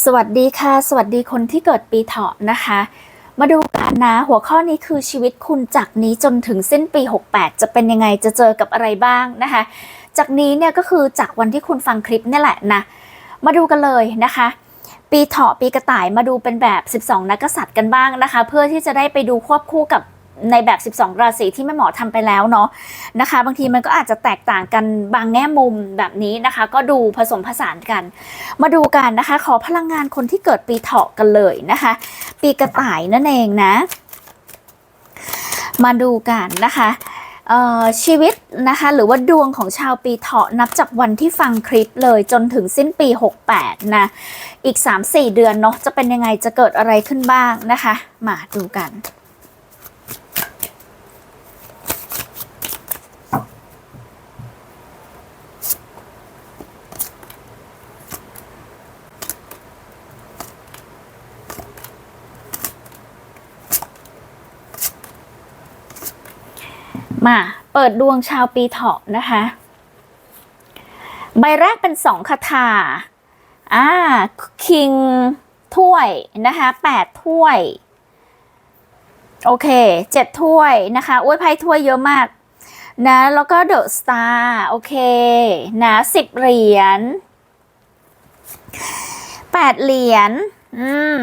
สวัสดีค่ะ สวัสดีคนที่เกิดปีเถาะนะคะ มาดูกันนะหัวข้อนี้คือชีวิตคุณจากนี้จนถึงสิ้นปี 68 จะเป็นยังไงจะเจอกับอะไรบ้างนะคะ จากนี้เนี่ยก็คือจากวันที่คุณฟังคลิปนี่แหละนะมาดูกันเลยนะคะ ปีเถาะปีกระต่ายมาดูเป็นแบบ 12 นักกษัตริย์กันบ้างนะคะ เพื่อที่จะได้ไปดูควบคู่กับ ในแบบ 12 ราศีที่แม่หมอทำไปแล้วเนาะนะคะ บางทีมันก็อาจจะแตกต่างกันบางแง่มุมแบบนี้นะคะ ก็ดูผสมผสานกัน มาดูกันนะคะ ขอพลังงานคนที่เกิดปีเถาะกันเลยนะคะ ปีกระต่ายนั่นเองนะ มาดูกันนะคะชีวิตนะคะหรือว่าดวงของชาวปีเถาะนับจากวันที่ฟังคลิปเลยจนถึงสิ้นปี 68 นะ อีก 3-4 เดือนเนาะจะเป็นยังไงจะเกิดอะไรขึ้นบ้างนะคะ มาดูกัน มาเปิดดวงชาวปีเถาะนะคะ ใบแรกเป็นสองคาถาอ่าคิงถ้วยนะคะแปดถ้วย โอเคเจ็ดถ้วยนะคะโอ้ยไพ่ถ้วยเยอะมากนะแล้วก็เดอะสตาร์โอเคนะสิบเหรียญแปดเหรียญอืม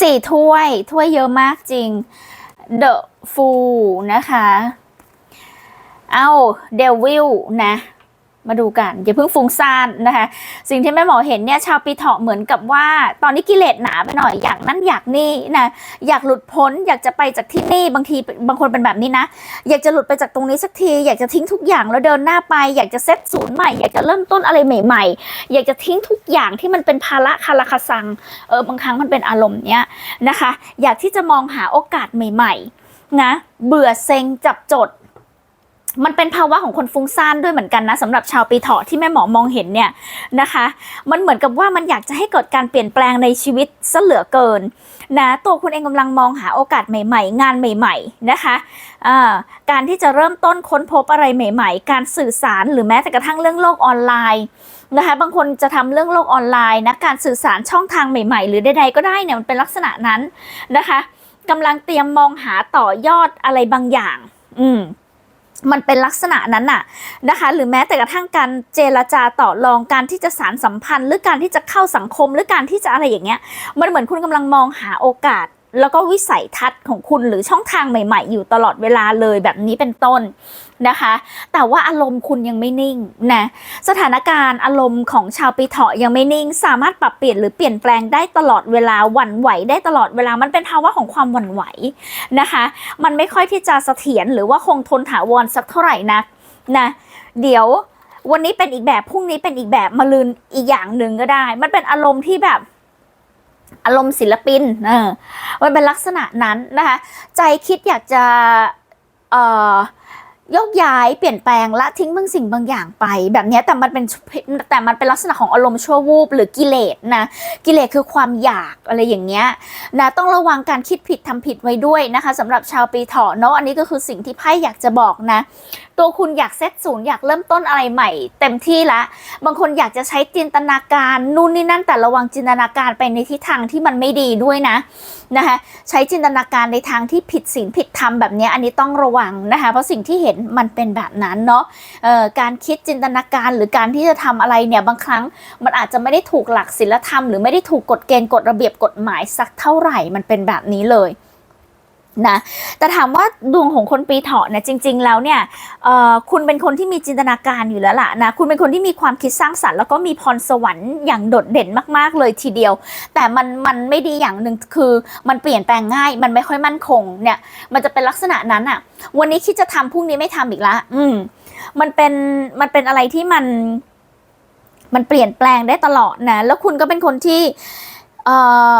สี่ถ้วยถ้วยเยอะมากจริง เดอะฟูนะคะ เอาเดวิลนะ มาดูกัน อย่าเพิ่งฟุ้งซ่านนะคะ สิ่งที่แม่หมอเห็นเนี่ยชาวปีเถาะเหมือนกับว่า ตอนนี้กิเลสหนาไปหน่อยอยากนั่นอยากนี่นะอยากหลุดพ้นอยากจะไปจากที่นี่บางทีบางคนเป็นแบบนี้นะ อยากจะหลุดไปจากตรงนี้สักที อยากจะทิ้งทุกอย่างแล้วเดินหน้าไป อยากจะเซตศูนย์ใหม่อยากจะเริ่มต้นอะไรใหม่ ๆ อยากจะทิ้งทุกอย่างที่มันเป็นภาระคาราคาซังเออบางครั้งมันเป็นอารมณ์เนี้ยนะคะ อยากที่จะมองหาโอกาสใหม่ ๆ นะ เบื่อเซ็งจับจด มันเป็นภาวะของคนฟุ้งซ่านด้วยเหมือนกันนะสำหรับชาวปีเถาะที่แม่หมอมองเห็นเนี่ยนะคะ มันเหมือนกับว่ามันอยากจะให้เกิดการเปลี่ยนแปลงในชีวิตซะเหลือเกินนะตัวคุณเองกำลังมองหาโอกาสใหม่ ๆ งานใหม่ ๆนะคะอ่าการที่จะเริ่มต้นค้นพบอะไรใหม่ ๆ การสื่อสารหรือแม้แต่กระทั่งเรื่องโลกออนไลน์นะคะบางคนจะทำเรื่องโลกออนไลน์นะการสื่อสารช่องทางใหม่ ๆ หรือใดๆก็ได้เนี่ยมันเป็นลักษณะนั้นนะคะกำลังเตรียมมองหาต่อยอดอะไรบางอย่าง อืม มันเป็นลักษณะนั้นน่ะนะคะ หรือแม้แต่กระทั่งการเจรจาต่อรองการที่จะสารสัมพันธ์ หรือการที่จะเข้าสังคมหรือการที่จะอะไรอย่างเงี้ย มันเหมือนคุณกำลังมองหาโอกาส แล้วก็วิสัยทัศน์ของคุณหรือช่องทางใหม่ ๆ อยู่ตลอดเวลาเลยแบบนี้เป็นต้นนะคะ แต่ว่าอารมณ์คุณยังไม่นิ่งนะสถานการณ์อารมณ์ของชาวปีเถาะยังไม่นิ่ง สามารถปรับเปลี่ยนหรือเปลี่ยนแปลงได้ตลอดเวลาหวั่นไหวได้ตลอดเวลามันเป็นภาวะของความหวั่นไหวนะคะ มันไม่ค่อยที่จะเสถียรหรือว่าคงทนถาวรสักเท่าไหร่นักนะเดี๋ยววันนี้เป็นอีกแบบพรุ่งนี้เป็นอีกแบบมาลืนอีกอย่างหนึ่งก็ได้ มันเป็นอารมณ์ที่แบบ อารมณ์ศิลปินเออมันเป็นลักษณะนั้นนะคะ ใจคิดอยากจะเอ่อ ยกย้ายเปลี่ยนแปลงละทิ้งบางสิ่งบางอย่างไป แบบนี้แต่มันเป็นแต่มันเป็นลักษณะของอารมณ์ชั่ววูบหรือกิเลสนะกิเลสคือความอยากอะไรอย่างเงี้ยนะต้องระวังการคิดผิดทำผิดไว้ด้วยนะคะสำหรับชาวปีเถาะเนาะอันนี้ก็คือสิ่งที่ไพ่อยากจะบอกนะ ตัวคุณอยากเซตศูนย์อยากเริ่มต้นอะไรใหม่ เต็มที่ละ บางคนอยากจะใช้จินตนาการนู่นนี่นั่นแต่ระวังจินตนาการไปในทิศทางที่มันไม่ดีด้วยนะนะคะใช้จินตนาการในทางที่ผิดศีลผิดธรรมแบบนี้อันนี้ต้องระวังนะคะเพราะสิ่งที่เห็นมันเป็นแบบนั้นเนาะการคิดจินตนาการหรือการที่จะทำอะไรเนี่ยบางครั้งมันอาจจะไม่ได้ถูกหลักศีลธรรมหรือไม่ได้ถูกกฎเกณฑ์กฎระเบียบกฎหมายสักเท่าไหร่มันเป็นแบบนี้เลย นะแต่ถามว่าดวงของคนปีเถาะเนี่ยจริง ๆ แล้วเนี่ยคุณเป็นคนที่มีจินตนาการอยู่แล้วล่ะนะคุณเป็นคนที่มีความคิดสร้างสรรค์แล้วก็มีพรสวรรค์อย่างโดดเด่นมาก ๆ เลยทีเดียว แต่มันมันไม่ดีอย่างหนึ่งคือมันเปลี่ยนแปลงง่าย มันไม่ค่อยมั่นคงเนี่ยมันจะเป็นลักษณะนั้นอะวันนี้คิดจะทำพรุ่งนี้ไม่ทำอีกละอืมมันเป็นมันเป็นอะไรที่มัน มันเปลี่ยนแปลงได้ตลอดนะ แล้วคุณก็เป็นคนที่เอ่อ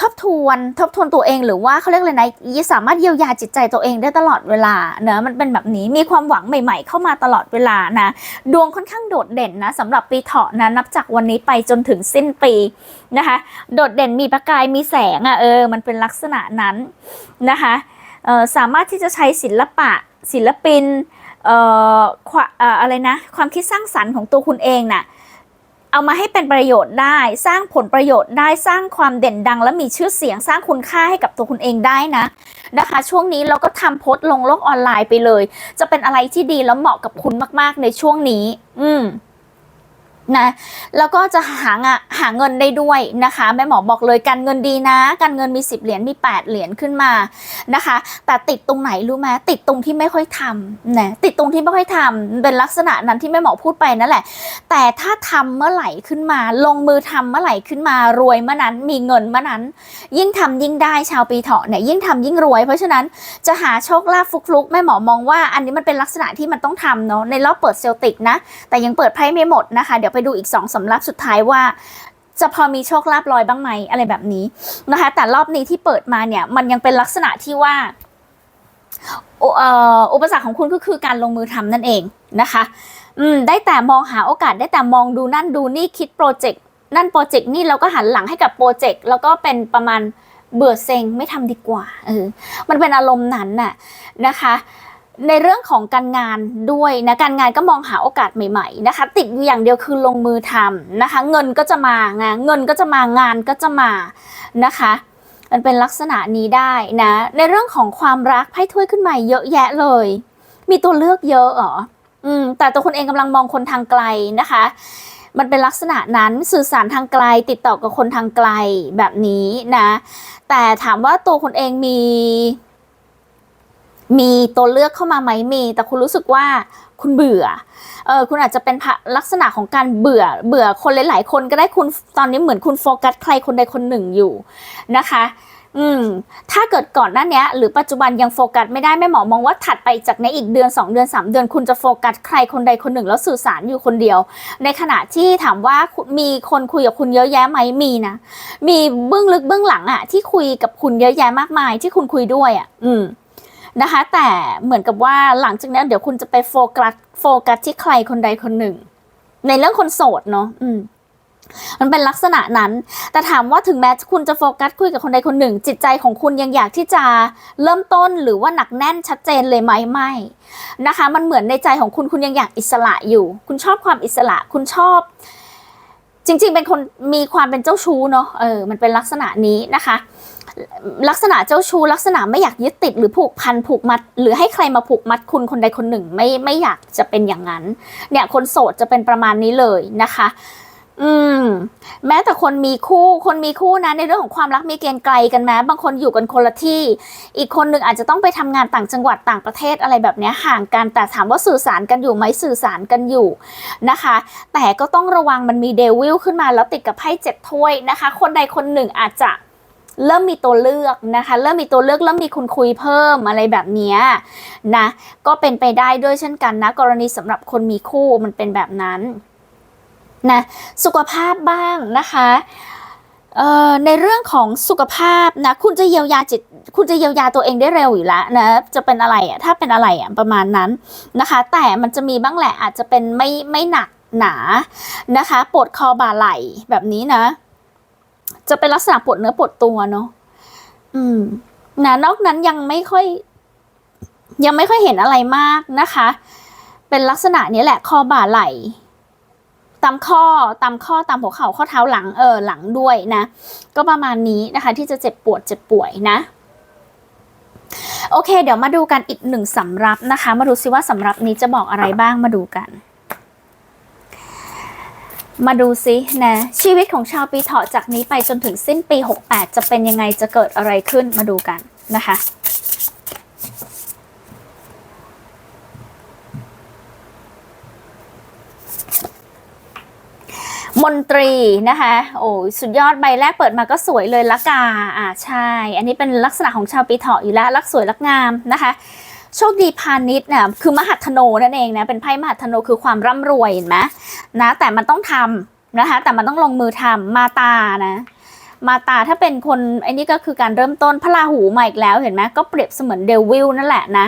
ทบทวนทบทวนตัวเองหรือว่าเขาเรียกอะไรนะสามารถเยียวยาจิตใจตัวเองได้ตลอดเวลาเนอะมันเป็นแบบนี้มีความหวังใหม่ ๆ เข้ามาตลอดเวลานะ ดวงค่อนข้างโดดเด่นนะสำหรับปีเถาะนะนับจากวันนี้ไปจนถึงสิ้นปีนะคะ โดดเด่นมีประกายมีแสงอะ่ะเออ มันเป็นลักษณะนั้นนะคะสามารถที่จะใช้ศิลปะศิลปินเอ่อควะเอ่ออะไรนะ ความคิดสร้างสรรค์ของตัวคุณเองน่ะ เอามาให้เป็นประโยชน์ได้ สร้างผลประโยชน์ได้สร้างความเด่นดัง และมีชื่อเสียงสร้างคุณค่าให้กับตัวคุณเองได้นะนะคะ ช่วงนี้เราก็ทำโพสต์ลงโลกออนไลน์ไปเลย จะเป็นอะไรที่ดีแล้วเหมาะกับคุณมากๆในช่วงนี้ อืม นะแล้วก็จะหางะหาเงินได้ด้วยนะคะแม่หมอบอกเลยการเงินดีนะ การเงินมี 10 เหรียญมี 8 เหรียญขึ้นมานะคะ แต่ติดตรงไหนรู้ไหมติดตรงที่ไม่ค่อยทำนะติดตรงที่ไม่ค่อยทำเป็นลักษณะนั้นที่แม่หมอพูดไปนั่นแหละ แต่ถ้าทำเมื่อไหร่ขึ้นมา ลงมือทำเมื่อไหร่ขึ้นมารวยเมื่อนั้นมีเงินเมื่อนั้น ยิ่งทำยิ่งได้ชาวปีเถาะเนี่ยยิ่งทำยิ่งรวย เพราะฉะนั้นจะหาโชคลาภฟลุกๆแม่หมอมองว่าอันนี้มันเป็นลักษณะที่มันต้องทำเนาะในรอบเปิดเซลติกนะแต่ยังเปิดไพ่ไม่หมดนะคะเดี๋ยวไปดูอีกสองสำรับสุดท้ายว่าจะพอมีโชคลาภลอยบ้างไหมอะไรแบบนี้นะคะ แต่รอบนี้ที่เปิดมาเนี่ย มันยังเป็นลักษณะที่ว่าอุปสรรคของคุณก็คือการลงมือทำนั่นเองนะคะอืมได้แต่มองหาโอกาสได้แต่มองดูนั่นดูนี่คิดโปรเจกต์นั่นโปรเจกต์นี่เราก็หันหลังให้กับโปรเจกต์แล้วก็เป็นประมาณเบื่อเซ็งไม่ทำดีกว่าเออมันเป็นอารมณ์นั้นน่ะนะคะ ในเรื่องของการงานด้วยนะการงานก็มองหาโอกาสใหม่ ๆ นะคะ ติดอยู่อย่างเดียวคือลงมือทำนะคะ เงินก็จะมางานเงินก็จะมางานก็จะมานะคะมันเป็นลักษณะนี้ได้นะ ในเรื่องของความรักไพ่ถ้วยขึ้นมาเยอะแยะเลย มีตัวเลือกเยอะเหรออืมแต่ตัวคุณเองกำลังมองคนทางไกลนะคะ มันเป็นลักษณะนั้นสื่อสารทางไกล ติดต่อกับคนทางไกลแบบนี้นะ แต่ถามว่าตัวคุณเองมี มีตัวเลือกเข้ามาไหมมี แต่คุณรู้สึกว่าคุณเบื่อเออคุณอาจจะเป็นลักษณะของการเบื่อเบื่อคนหลาย ๆ คนก็ได้คุณตอนนี้เหมือนคุณโฟกัสใครคนใดคนหนึ่งอยู่นะคะ อืม ถ้าเกิดก่อนหน้านี้หรือปัจจุบันยังโฟกัสไม่ได้แม่หมอมองว่าถัดไปจากในอีกเดือน 2 เดือน 3 เดือน คุณจะโฟกัสใครคนใดคนหนึ่งแล้วสื่อสารอยู่คนเดียว ในขณะที่ถามว่ามีคนคุยกับคุณเยอะแยะไหมมีนะมีเบื้องลึกเบื้องหลังอะที่คุยกับคุณเยอะแยะมากมาย ที่คุณคุยด้วยอะอืม นะคะ แต่เหมือนกับว่าหลังจากนั้นเดี๋ยวคุณจะไปโฟกัสโฟกัสที่ใครคนใดคนหนึ่ง ในเรื่องคนโสดเนาะอืมมันเป็นลักษณะนั้น แต่ถามว่าถึงแม้คุณจะโฟกัสคุยกับคนใดคนหนึ่ง จิตใจของคุณยังอยากที่จะเริ่มต้นหรือว่าหนักแน่นชัดเจนเลยไหมไม่นะคะ มันเหมือนในใจของคุณคุณยังอยากอิสระอยู่ คุณชอบความอิสระ คุณชอบ จริง ๆ เป็นคนมีความเป็นเจ้าชู้เนาะเออมันเป็นลักษณะนี้นะคะ ลักษณะเจ้าชู้ลักษณะไม่อยากยึดติดหรือผูกพันผูกมัด หรือให้ใครมาผูกมัดคุณคนใดคนหนึ่งไม่ไม่อยากจะเป็นอย่างนั้น เนี่ยคนโสดจะเป็นประมาณนี้เลยนะคะ อืม แม้แต่คนมีคู่คนมีคู่นะในเรื่องของความรักมีเกณฑ์ไกลกันแม้บางคนอยู่กันคนละที่ อีกคนหนึ่งอาจจะต้องไปทำงานต่างจังหวัดต่างประเทศอะไรแบบนี้ห่างกันแต่ถามว่าสื่อสารกันอยู่ไหมสื่อสารกันอยู่นะคะ แต่ก็ต้องระวังมันมีเดวิลขึ้นมาแล้วติดกับไพ่เจ็ดถ้วยนะคะ คนใดคนหนึ่งอาจจะ เริ่มมีตัวเลือกนะคะ เริ่มมีตัวเลือกเริ่มมีคุณคุยเพิ่มอะไรแบบนี้นะก็เป็นไปได้ด้วยเช่นกันนะ กรณีสำหรับคนมีคู่มันเป็นแบบนั้นนะสุขภาพบ้างนะคะในเรื่องของสุขภาพนะคุณจะเยียวยาจิต คุณจะเยียวยาตัวเองได้เร็วอยู่แล้วนะจะเป็นอะไรอะถ้าเป็นอะไรอะประมาณนั้นนะคะ แต่มันจะมีบ้างแหละอาจจะเป็นไม่ไม่หนักหนานะคะปวดคอบ่าไหล่แบบนี้นะ จะเป็นลักษณะปวดเนื้อปวดตัวเนาะอืมนะนอกนั้นยังไม่ค่อย ยังไม่ค่อยเห็นอะไรมากนะคะ เป็นลักษณะนี้แหละคอบ่าไหล่ตามข้อตามข้อตามหัวเข่าข้อเท้าหลังเออหลังด้วยนะ ก็ประมาณนี้นะคะ ที่จะเจ็บปวดเจ็บป่วยนะ โอเค เดี๋ยวมาดูกันอีกหนึ่งสำรับนะคะ มาดูซิว่าสำรับนี้จะบอกอะไรบ้างมาดูกัน มาดูซินะชีวิตของชาวปีเถาะจากนี้ไปจนถึงสิ้นปี 68 จะเป็นยังไงจะเกิดอะไรขึ้นมาดูกันนะคะมนตรีนะคะโอ้สุดยอดใบแรกเปิดมาก็สวยเลยละกาอ่าใช่ อันนี้เป็นลักษณะของชาวปีเถาะอยู่แล้วรักสวยรักงามนะคะ โชคดีพาณิชย์เนี่ยคือมหัทโนนั่นเองนะเป็นไพ่มหัทโนคือความร่ำรวยเห็นไหมนะแต่มันต้องทำนะคะแต่มันต้องลงมือทำมาตานะมาตาถ้าเป็นคนไอ้นี่ก็คือการเริ่มต้นพระราหูมาอีกแล้วเห็นไหมก็เปรียบเสมือนเดวิลนั่นแหละนะ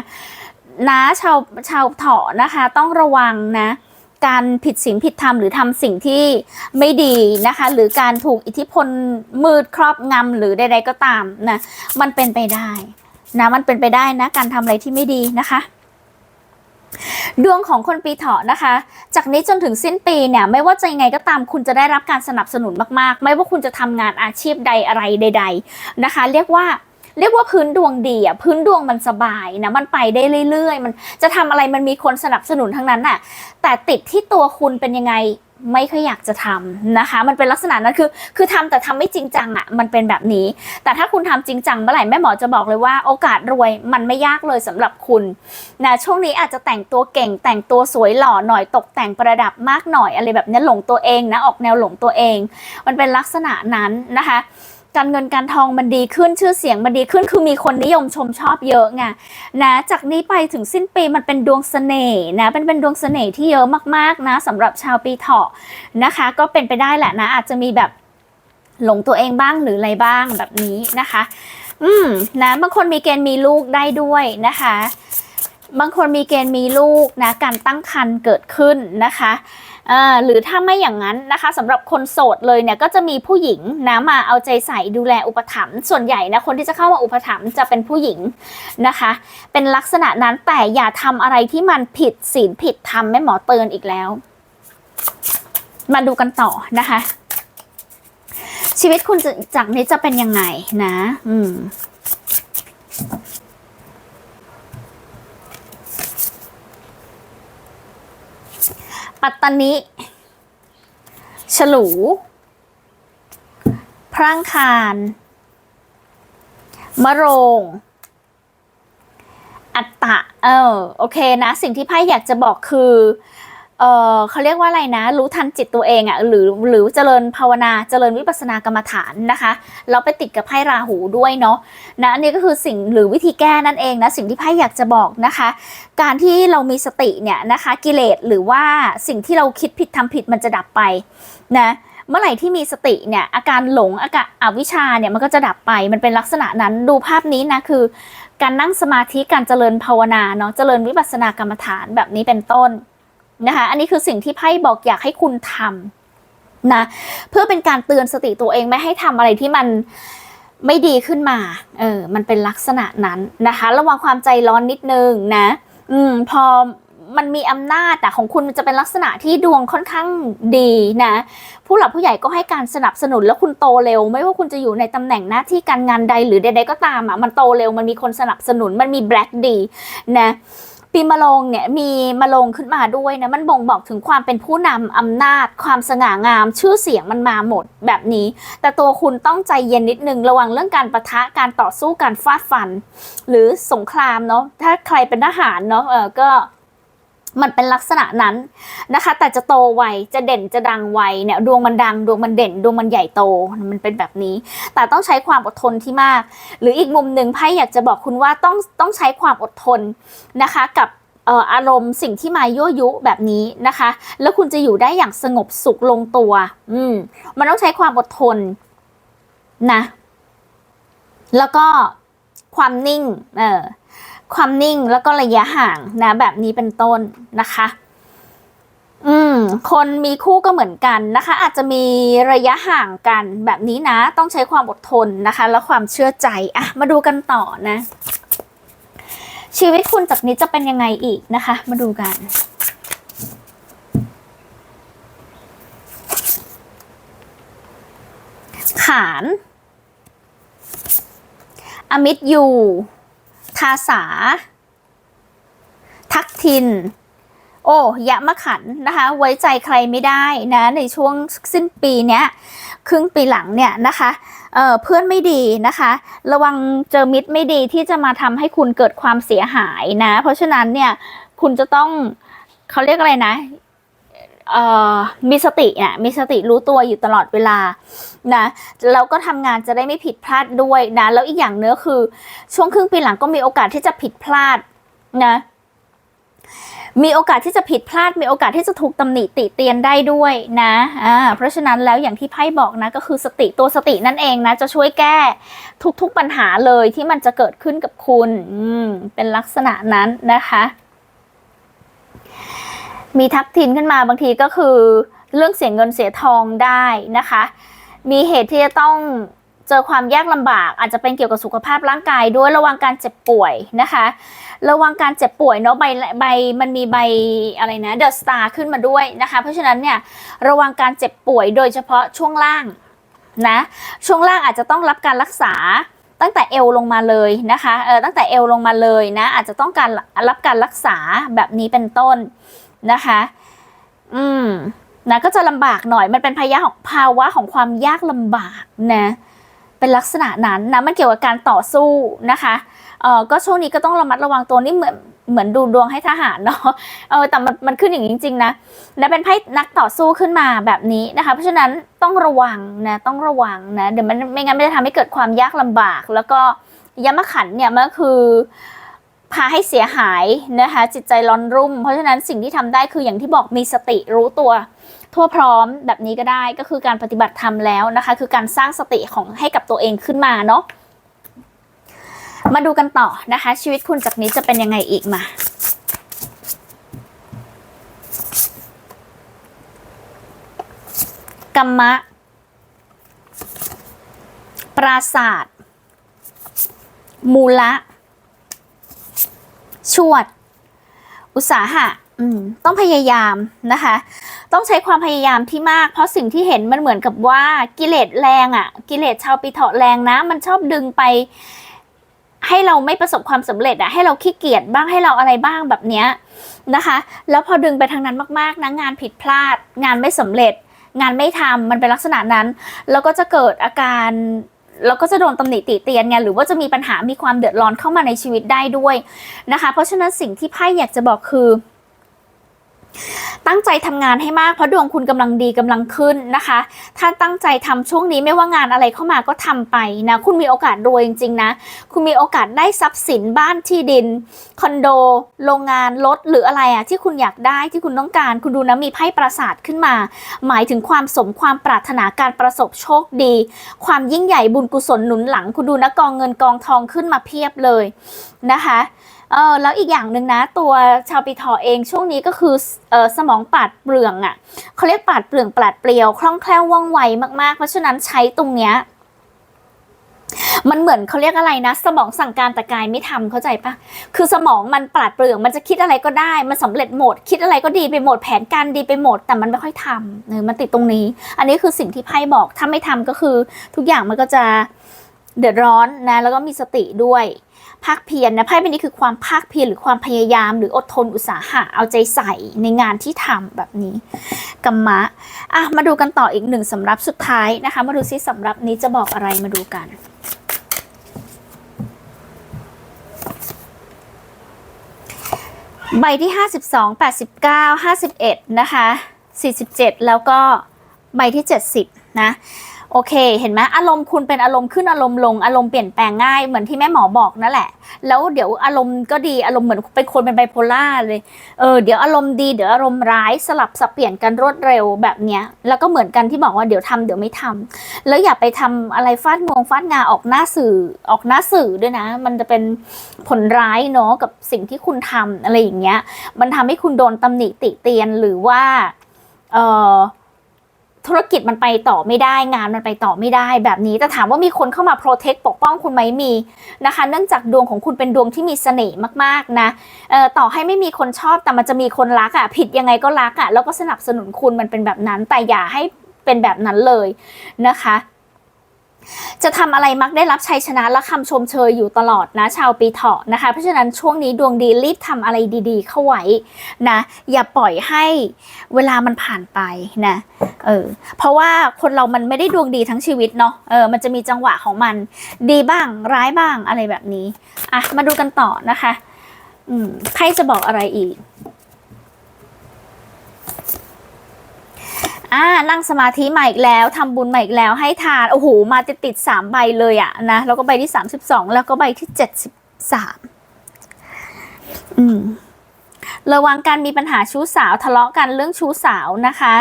นะชาวชาวเถาะนะคะต้องระวังนะการผิดศีลผิดธรรมหรือทำสิ่งที่ไม่ดีนะคะ หรือการถูกอิทธิพลมืดครอบงำหรือใดๆก็ตามนะมันเป็นไปได้ นะมันเป็นไปได้นะการทำอะไรที่ไม่ดีนะคะดวงของคนปีเถาะนะคะ จากนี้จนถึงสิ้นปีเนี่ยไม่ว่าจะยังไงก็ตามคุณจะได้รับการสนับสนุนมากๆ ไม่ว่าคุณจะทำงานอาชีพใดอะไรใด ๆนะคะ เรียกว่าเรียกว่าพื้นดวงดีอะพื้นดวงมันสบายนะมันไปได้เรื่อยๆ มันจะทำอะไรมันมีคนสนับสนุนทั้งนั้นน่ะแต่ติดที่ตัวคุณเป็นยังไง ไม่ค่อยอยากจะทำนะคะ มันเป็นลักษณะนั้นคือ คือทำแต่ทำไม่จริงจังอะ มันเป็นแบบนี้ แต่ถ้าคุณทำจริงจังเมื่อไหร่แม่หมอจะบอกเลยว่าโอกาสรวยมันไม่ยากเลยสำหรับคุณนะช่วงนี้อาจจะแต่งตัวเก่ง แต่งตัวสวยหล่อหน่อยตกแต่งประดับมากหน่อยอะไรแบบนี้หลงตัวเองนะออกแนวหลงตัวเอง มันเป็นลักษณะนั้นนะคะ การเงินการทองมันดีขึ้นชื่อเสียงมันดีขึ้นคือมีคนนิยมชมชอบเยอะไงนะจากนี้ไปถึงสิ้นปีมันเป็นดวงเสน่ห์นะเป็นเป็นดวงเสน่ห์ที่เยอะมากๆนะสำหรับชาวปีเถาะนะคะ ก็เป็นไปได้แหละนะ อาจจะมีแบบหลงตัวเองบ้างหรืออะไรบ้างแบบนี้นะคะ อืมนะบางคนมีเกณฑ์มีลูกได้ด้วยนะคะ บางคนมีเกณฑ์มีลูกนะการตั้งครรภ์เกิดขึ้นนะคะ อ่าหรือถ้าไม่อย่างนั้นนะคะสำหรับคนโสดเลยเนี่ยก็จะมีผู้หญิงนะมาเอาใจใส่ดูแลอุปถัมภ์ส่วนใหญ่นะคนที่จะเข้ามาอุปถัมภ์จะเป็นผู้หญิงนะคะ เป็นลักษณะนั้นแต่อย่าทำอะไรที่มันผิดศีลผิดธรรมแม่หมอเตือนอีกแล้ว มาดูกันต่อนะคะ ชีวิตคุณจะจากนี้จะเป็นยังไงนะ อืม ปัตตานิ ฉลู พร่างคาร มะโรง อัตตะ เออ โอเคนะ สิ่งที่ไพ่อยากจะบอกคือ เออเขาเรียกว่าอะไรนะ รู้ทันจิตตัวเองอะ่ะหรือหรือเจริญภาวนาเจริญวิปัสสนากรรมฐานนะคะแล้วไปติดกับไพ่ราหูด้วยเนาะนะอันนี้ก็คือสิ่งหรือวิธีแก้นั่นเองนะสิ่งที่ไพ่อยากจะบอกนะคะ การที่เรามีสติเนี่ยนะคะกิเลสหรือว่าสิ่งที่เราคิดผิดทำผิดมันจะดับไปนะเมื่อไหร่ที่มีสติเนี่ยอาการหลงอาการอวิชชาเนี่ยมันก็จะดับไปมันเป็นลักษณะนั้นดูภาพนี้นะคือ การนั่งสมาธิการเจริญภาวนาเนาะเจริญวิปัสสนากรรมฐานแบบนี้เป็นต้น นะคะ อันนี้คือสิ่งที่ไพ่บอกอยากให้คุณทำนะ เพื่อเป็นการเตือนสติตัวเองไม่ให้ทำอะไรที่มันไม่ดีขึ้นมา เออ มันเป็นลักษณะนั้นนะคะ ระวังความใจร้อนนิดนึงนะ อืม พอมันมีอำนาจอะของคุณมันจะเป็นลักษณะที่ดวงค่อนข้างดีนะ ผู้หลักผู้ใหญ่ก็ให้การสนับสนุนแล้วคุณโตเร็ว ไม่ว่าคุณจะอยู่ในตำแหน่งหน้าที่การงานใดหรือใดๆก็ตามอะมันโตเร็วมันมีคนสนับสนุนมันมีแบล็กดีนะ ปีมะโรงเนี่ยมีมะโรงขึ้นมาด้วยนะมันบ่งบอกถึงความเป็นผู้นำอำนาจ ความสง่างาม ชื่อเสียงมันมาหมดแบบนี้ แต่ตัวคุณต้องใจเย็นนิดนึงระวังเรื่องการประทะการต่อสู้การฟาดฟัน หรือสงครามเนาะถ้าใครเป็นทหารเนาะเออก็ มันเป็นลักษณะนั้นนะคะ แต่จะโตไวจะเด่นจะดังไวเนี่ยดวงมันดังดวงมันเด่น ดวงมันใหญ่โตมันเป็นแบบนี้ แต่ต้องใช้ความอดทนที่มาก หรืออีกมุมหนึ่งไพ่อยากจะบอกคุณว่าต้องต้องใช้ความอดทนนะคะกับอารมณ์สิ่งที่มายั่วยุแบบนี้นะคะ แล้วคุณจะอยู่ได้อย่างสงบสุขลงตัว อืมมันต้องใช้ความอดทนนะ แล้วก็ความนิ่ง เออ ความนิ่งแล้วก็ระยะห่างนะ แบบนี้เป็นต้นนะคะ อืม คนมีคู่ก็เหมือนกันนะคะ อาจจะมีระยะห่างกันแบบนี้นะ ต้องใช้ความอดทนนะคะ และความเชื่อใจอะมาดูกันต่อนะ ชีวิตคุณจากนี้จะเป็นยังไงอีกนะคะ มาดูกันขาน อมิตรอยู่ ทาสา ทักทิน โอ้ยะมะขันนะคะ ไว้ใจใครไม่ได้นะในช่วงสิ้นปีเนี้ยครึ่งปีหลังเนี่ยนะคะเเพื่อนไม่ดีนะคะ ระวังเจอมิตรไม่ดีที่จะมาทำให้คุณเกิดความเสียหายนะ เพราะฉะนั้นเนี่ยคุณจะต้องเขาเรียกอะไรนะ มีสตินะมีสติรู้ตัวอยู่ตลอดเวลานะแล้วก็ทำงานจะได้ไม่ผิดพลาดด้วยนะแล้วอีกอย่างเนื้อคือ ช่วงครึ่งปีหลังก็มีโอกาสที่จะผิดพลาดนะมีโอกาสที่จะผิดพลาด มีโอกาสที่จะถูกตำหนิติเตียนได้ด้วยนะอ่าเพราะฉะนั้นแล้วอย่างที่ไพ่บอกนะก็คือสติตัวสตินั่นเองนะ จะช่วยแก้ทุกๆปัญหาเลยที่มันจะเกิดขึ้นกับคุณ อืมเป็นลักษณะนั้นนะคะ มีทักทินขึ้นมาบางทีก็คือเรื่องเสียเงินเสียทองได้นะคะ มีเหตุที่จะต้องเจอความยากลำบาก อาจจะเป็นเกี่ยวกับสุขภาพร่างกายด้วยระวังการเจ็บป่วยนะคะ ระวังการเจ็บป่วยเนาะใบใบมันมีใบอะไรนะเดอะสตาร์ขึ้นมาด้วยนะคะ เพราะฉะนั้นเนี่ยระวังการเจ็บป่วยโดยเฉพาะช่วงล่างนะช่วงล่างอาจจะต้องรับการรักษาตั้งแต่เอวลงมาเลยนะคะเออตั้งแต่เอวลงมาเลยนะอาจจะต้องการรับการรักษาแบบนี้เป็นต้น นะคะ อืมนะก็จะลำบากหน่อยมันเป็นภาของภาวะของความยากลำบากนะเป็นลักษณะนั้นนะมันเกี่ยวกับการต่อสู้นะคะเออก็ช่วงนี้ก็ต้องระมัดระวังตัวนี่เหมือนเหมือนดูดวงให้ทหารเนาะเออแต่มันมันขึ้นอย่างจริง ๆ นะและเป็นไพ่นักต่อสู้ขึ้นมาแบบนี้นะคะ เพราะฉะนั้นต้องระวังนะต้องระวังนะเดี๋ยวมันไม่งั้นไม่ได้ทำให้เกิดความยากลำบาก แล้วก็ยมขันเนี่ยมันคือ พาให้เสียหายนะคะ จิตใจร้อนรุ่ม เพราะฉะนั้นสิ่งที่ทำได้คืออย่างที่บอกมีสติรู้ตัว ทั่วพร้อมแบบนี้ก็ได้ก็คือการปฏิบัติธรรมแล้วนะคะ คือการสร้างสติของให้กับตัวเองขึ้นมาเนาะมาดูกันต่อนะคะ ชีวิตคุณจากนี้จะเป็นยังไงอีกมากรรมะ ปราศาสตร์มูละ ชวด อุตสาหะต้องพยายามนะคะ ต้องใช้ความพยายามที่มาก เพราะสิ่งที่เห็นมันเหมือนกับว่ากิเลสแรงอะ่ะ กิเลสชาวปีเถาะแรงนะ มันชอบดึงไป ให้เราไม่ประสบความสำเร็จอะให้เราขี้เกียจบ้างให้เราอะไรบ้างแบบเนี้ยนะคะ แล้วพอดึงไปทางนั้นมากๆนะงานผิดพลาด งานไม่สำเร็จ งานไม่ทำมันเป็นลักษณะนั้น แล้วก็จะเกิดอาการ แล้วก็จะโดนตำหนิติเตียนไงหรือว่าจะมีปัญหามีความเดือดร้อนเข้ามาในชีวิตได้ด้วยนะคะ เพราะฉะนั้นสิ่งที่ไพ่อยากจะบอกคือ ตั้งใจทำงานให้มากเพราะดวงคุณกำลังดีกำลังขึ้นนะคะ ถ้าตั้งใจทำช่วงนี้ไม่ว่างานอะไรเข้ามาก็ทำไปนะคุณมีโอกาสรวยจริงๆนะ คุณมีโอกาสได้ทรัพย์สินบ้านที่ดิน คอนโด โรงงานรถหรืออะไรอะที่คุณอยากได้ที่คุณต้องการ คุณดูนะมีไพ่ปราสาทขึ้นมา หมายถึงความสมความปรารถนาการประสบโชคดี ความยิ่งใหญ่บุญกุศลหนุนหลัง คุณดูนะกองเงินกองทองขึ้นมาเพียบเลยนะคะ เออแล้วอีกอย่างหนึ่งนะ ตัวชาวปีเถอเองช่วงนี้ก็คือเออสมองปาดเปรื่องอะ่ะเขาเรียกปาดเปรื่องปราดเปรียวคล่องแคล่วว่องไวมากๆ เพราะฉะนั้นใช้ตรงเนี้ยมันเหมือนเขาเรียกอะไรนะ สมองสั่งการแต่กายไม่ทำเข้าใจปะคือสมองมันปราดเปรื่องมันจะคิดอะไรก็ได้ มันสำเร็จหมด คิดอะไรก็ดีไปหมดแผนการดีไปหมด แต่มันไม่ค่อยทำเออมันติดตรงนี้ อันนี้คือสิ่งที่ไพ่บอกถ้าไม่ทำก็คือ ทุกอย่างมันก็จะเดือดร้อนนะ แล้วก็มีสติด้วย ภาคเพียรนะไพ่ใบนี้คือความภาคเพียรหรือความพยายามหรืออดทนอุตสาหะเอาใจใส่ในงานที่ทำแบบนี้กัมมะอะมาดูกันต่ออีกหนึ่งสำรับสุดท้ายนะคะ มาดูซิสำรับนี้จะบอกอะไรมาดูกันใบที่ 52 89 51 นะคะ 47 แล้วก็ใบที่ 70 นะ โอเค เห็นไหมอารมณ์คุณเป็นอารมณ์ขึ้นอารมณ์ลงอารมณ์เปลี่ยนแปลงง่ายเหมือนที่แม่หมอบอกนั่นแหละ แล้วเดี๋ยวอารมณ์ก็ดีอารมณ์เหมือนเป็นคนเป็นไบโพล่าเลยเออเดี๋ยวอารมณ์ดีเดี๋ยวอารมณ์ร้ายสลับสับเปลี่ยนกันรวดเร็วแบบเนี้ยแล้วก็เหมือนกันที่บอกว่าเดี๋ยวทำเดี๋ยวไม่ทำแล้วอย่าไปทำอะไรฟาดงวงฟาดงาออกหน้าสื่อออกหน้าสื่อด้วยนะ มันจะเป็นผลร้ายเนาะกับสิ่งที่คุณทำอะไรอย่างเงี้ย มันทำให้คุณโดนตำหนิติเตียนหรือว่าเออ ธุรกิจมันไปต่อไม่ได้งานมันไปต่อไม่ได้แบบนี้แต่ถามว่ามีคนเข้ามาโปรเทคปกป้องคุณไหมมีนะคะ เนื่องจากดวงของคุณเป็นดวงที่มีเสน่ห์มากๆนะต่อให้ไม่มีคนชอบแต่มันจะมีคนรักอะ่ะผิดยังไงก็รักอะ่ะแล้วก็สนับสนุนคุณมันเป็นแบบนั้นแต่อย่าให้เป็นแบบนั้นเลยนะคะ จะทำอะไรมักได้รับชัยชนะและคำชมเชยอยู่ตลอดนะ ชาวปีเถาะนะคะ เพราะฉะนั้นช่วงนี้ดวงดีรีบทำอะไรดีๆ เข้าไว้นะ อย่าปล่อยให้เวลามันผ่านไปนะเออเพราะว่าคนเรามันไม่ได้ดวงดีทั้งชีวิตเนาะเออมันจะมีจังหวะของมัน ดีบ้างร้ายบ้างอะไรแบบนี้อะมาดูกันต่อนะคะ อืมใครจะบอกอะไรอีก อ่านั่งสมาธิใหม่อีกแล้วทำบุญใหม่อีกแล้วให้ทานโอ้โหมาติดติดสามใบเลยอะนะแล้วก็ใบที่สามสิบสองแล้วก็ใบที่เจ็ดสิบสามอืมระวังการมีปัญหาชู้สาวทะเลาะกันเรื่องชู้สาวนะคะ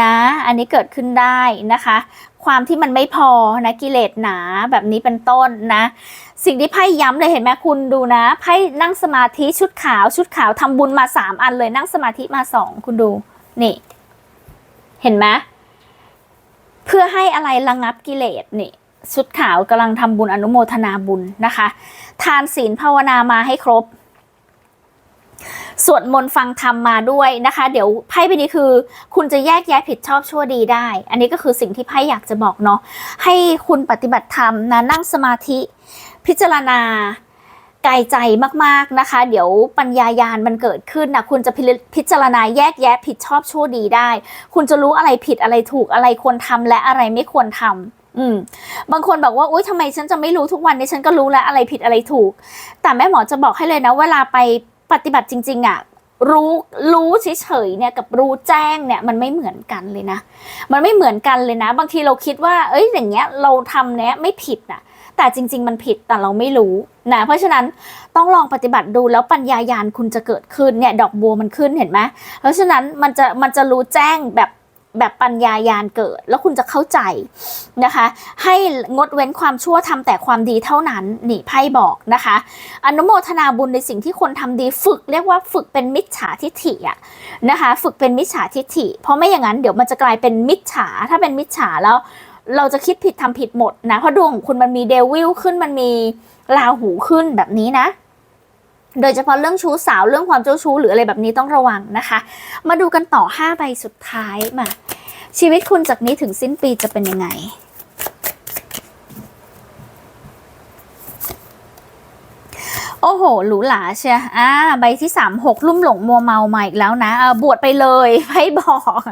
นะอันนี้เกิดขึ้นได้นะคะ ความที่มันไม่พอนะกิเลสหนาแบบนี้เป็นต้นนะ สิ่งที่ไพ่ย้ำเลยเห็นไหมคุณดูนะไพ่นั่งสมาธิชุดขาวชุดขาวทำบุญมาสามอันเลยนั่งสมาธิมาสองคุณดูนี่ เห็นไหมเพื่อให้อะไรระงับกิเลสนี่ชุดขาวกำลังทำบุญอนุโมทนาบุญนะคะ ทานศีลภาวนามาให้ครบ สวดมนต์ฟังธรรมมาด้วยนะคะ เดี๋ยวไพ่ใบนี้คือ คุณจะแยกแยะผิดชอบชั่วดีได้ อันนี้ก็คือสิ่งที่ไพ่อยากจะบอกเนาะให้คุณปฏิบัติธรรมนะนั่งสมาธิ พิจารณา ไกลใจมากๆนะคะ เดี๋ยวปัญญายาณมันเกิดขึ้นนะคุณจะพิจารณาแยกแยะผิดชอบชั่วดีได้ คุณจะรู้อะไรผิดอะไรถูกอะไรควรทำและอะไรไม่ควรทำอืมบางคนบอกว่าอุ้ยทำไมฉันจะไม่รู้ทุกวันนี้ฉันก็รู้แล้วอะไรผิดอะไรถูก แต่แม่หมอจะบอกให้เลยนะ เวลาไปปฏิบัติจริง ๆอะรู้รู้เฉยๆเนี่ยกับรู้แจ้งเนี่ยมันไม่เหมือนกันเลยนะ มันไม่เหมือนกันเลยนะ บางทีเราคิดว่า เอ้ยอย่างเงี้ยเราทำเนี้ยไม่ผิดน่ะ แต่จริง ๆ มันผิดแต่เราไม่รู้นะเพราะฉะนั้นต้องลองปฏิบัติดูแล้วปัญญายาณคุณจะเกิดขึ้นเนี่ยดอกบัวมันขึ้นเห็นไหมเพราะฉะนั้นมันจะมันจะรู้แจ้งแบบแบบปัญญายาณเกิด แล้วคุณจะเข้าใจนะคะ ให้งดเว้นความชั่วทำแต่ความดีเท่านั้นนี่ไพ่บอกนะคะ อนุโมทนาบุญในสิ่งที่คนทำดีฝึก เรียกว่าฝึกเป็นมิจฉาทิฐิอะนะคะ ฝึกเป็นมิจฉาทิฐิ เพราะไม่อย่างนั้นเดี๋ยวมันจะกลายเป็นมิจฉาถ้าเป็นมิจฉาแล้ว เราจะคิดผิดทำผิดหมดนะ เพราะดวงของคุณมันมีเดวิลขึ้นมันมีราหูขึ้นแบบนี้นะ โดยเฉพาะเรื่องชู้สาวเรื่องความเจ้าชู้หรืออะไรแบบนี้ต้องระวังนะคะ มาดูกันต่อ5ใบสุดท้ายมา ชีวิตคุณจากนี้ถึงสิ้นปีจะเป็นยังไง โอ้โห หรูหราเชียอ่า ใบที่สามหกลุ่มหลงมัวเมาใหม่อีกแล้วนะเออบวชไปเลยไพ่บอก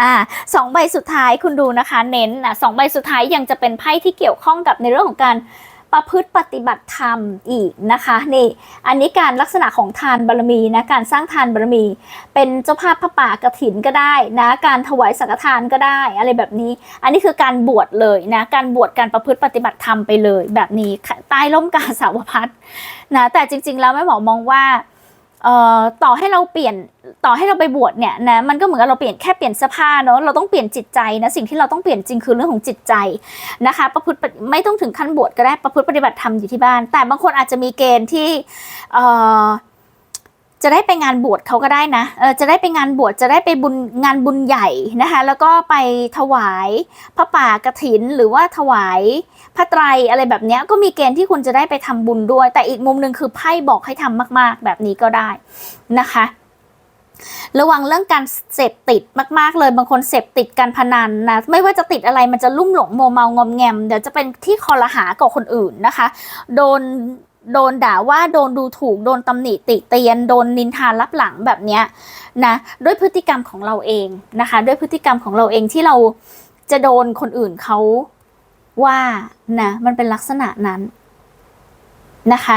อ่าสองใบสุดท้ายคุณดูนะคะ เน้นอะสองใบสุดท้ายยังจะเป็นไพ่ที่เกี่ยวข้องกับในเรื่องของการ ประพฤติปฏิบัติธรรมอีกนะคะนี่อันนี้การลักษณะของทานบารมีนะการสร้างทานบารมี เป็นเจ้าภาพพระป่ากระถินก็ได้นะการถวายสังฆทานก็ได้อะไรแบบนี้ อันนี้คือการบวชเลยนะการบวชการประพฤติปฏิบัติธรรมไปเลย แบบนี้ใต้ร่มกาสาวพัดนะแต่จริง ๆ แล้วแม่หมอมองว่า เอ่อต่อให้เราเปลี่ยนต่อให้เราไปบวชเนี่ยนะมันก็เหมือนกับเราเปลี่ยนแค่เปลี่ยนเสื้อผ้าเนาะเราต้องเปลี่ยนจิตใจนะสิ่งที่เราต้องเปลี่ยนจริงคือเรื่องของจิตใจนะคะประพฤติไม่ต้องถึงขั้นบวชก็ได้ประพฤติปฏิบัติธรรมอยู่ที่บ้าน แต่บางคนอาจจะมีเกณฑ์ที่เอ่อ จะได้ไปงานบวชเขาก็ได้นะเออจะได้ไปงานบวชจะได้ไปบุญงานบุญใหญ่นะคะแล้วก็ไปถวายพระป่ากฐินหรือว่าถวายพระไตรอะไรแบบนี้ก็มีเกณฑ์ที่คุณจะได้ไปทำบุญด้วย แต่อีกมุมหนึ่งคือไพ่บอกให้ทำมากๆ แบบนี้ก็ได้นะคะระวังเรื่องการเสพติดมากๆ เลยบางคนเสพติดการพนันนะไม่ว่าจะติดอะไรมันจะลุ่มหลงโมเมางอมแงม เดี๋ยวจะเป็นที่คอรหากับคนอื่นนะคะ โดน โดนด่าว่าโดนดูถูกโดนตำหนิติเตียน โดนนินทารับหลังแบบเนี้ยนะด้วยพฤติกรรมของเราเองนะคะ ด้วยพฤติกรรมของเราเองที่เราจะโดนคนอื่นเขาว่านะมันเป็นลักษณะนั้นนะคะ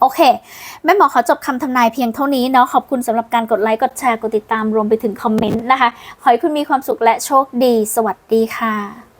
โอเค แม่หมอขอจบคำทำนายเพียงเท่านี้เนาะขอบคุณสำหรับการกดไลค์ กดแชร์ กดติดตามรวมไปถึงคอมเมนต์นะคะ ขอให้คุณมีความสุขและโชคดี สวัสดีค่ะ